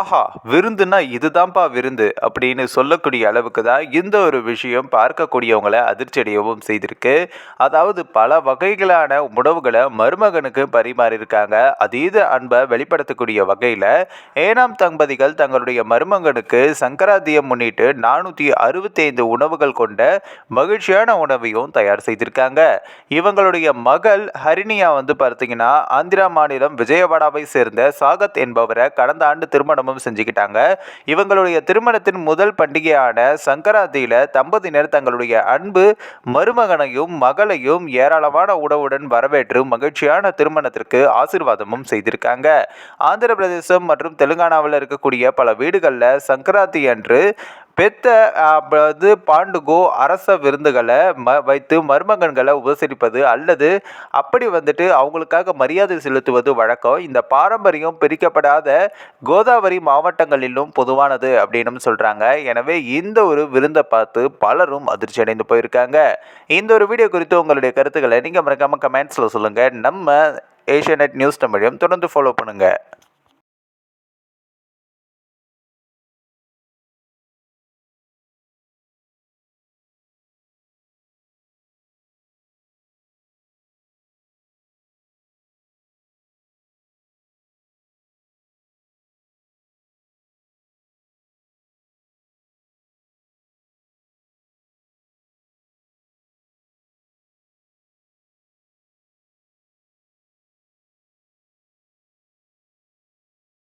ஆஹா விருந்துனா இதுதான்ப்பா விருந்து அப்படின்னு சொல்லக்கூடிய அளவுக்கு தான் இந்த ஒரு விஷயம் பார்க்கக்கூடியவங்களை அதிர்ச்சியடையவும் செய்திருக்கு. அதாவது பல வகைகளான உணவுகளை மருமகனுக்கு பரிமாறியிருக்காங்க. அதீத அன்பை வெளிப்படுத்தக்கூடிய வகையில் ஏனாம் தம்பதிகள் தங்களுடைய மருமகனுக்கு சங்கராந்தியம் முன்னிட்டு நானூற்றி அறுபத்தைந்து உணவுகள் கொண்ட மகிழ்ச்சியான உணவையும் தயார் செய்திருக்காங்க. இவங்களுடைய மகள் ஹரிணியா வந்து பார்த்தீங்கன்னா ஆந்திரா மாநிலம் விஜயவாடாவை சேர்ந்த சாகத் என்பவரை கடந்த ஆண்டு திருமணம் திருமணமும் செஞ்சுக்கிட்டாங்க. இவங்களுடைய திருமணத்தின் முதல் பண்டிகையான சங்கராந்தியில தம்பதியினர் தங்களுடைய அன்பு மருமகனையும் மகளையும் ஏராளமான உணவுடன் வரவேற்று மகிழ்ச்சியான திருமணத்திற்கு ஆசீர்வாதமும் செய்திருக்காங்க. ஆந்திர பிரதேசம் மற்றும் தெலுங்கானாவில் இருக்கக்கூடிய பல வீடுகளில் சங்கராந்தி அன்று பெத்த அது பாண்டுகோ அரச விருந்துகளை ம வைத்து மருமகன்களை உபசரிப்பது அல்லது அப்படி வந்துட்டு அவங்களுக்காக மரியாதை செலுத்துவது வழக்கம். இந்த பாரம்பரியம் பிரிக்கப்படாத கோதாவரி மாவட்டங்களிலும் பொதுவானது அப்படின்னு சொல்கிறாங்க எனவே இந்த ஒரு விருந்தை பார்த்து பலரும் அதிர்ச்சி அடைந்து போயிருக்காங்க. இந்த ஒரு வீடியோ குறித்து உங்களுடைய கருத்துக்களை நீங்கள் மறக்காமல் கமெண்ட்ஸில் சொல்லுங்கள் நம்ம ஏஷியா நியூஸ் தமிழையும் தொடர்ந்து ஃபாலோ பண்ணுங்கள்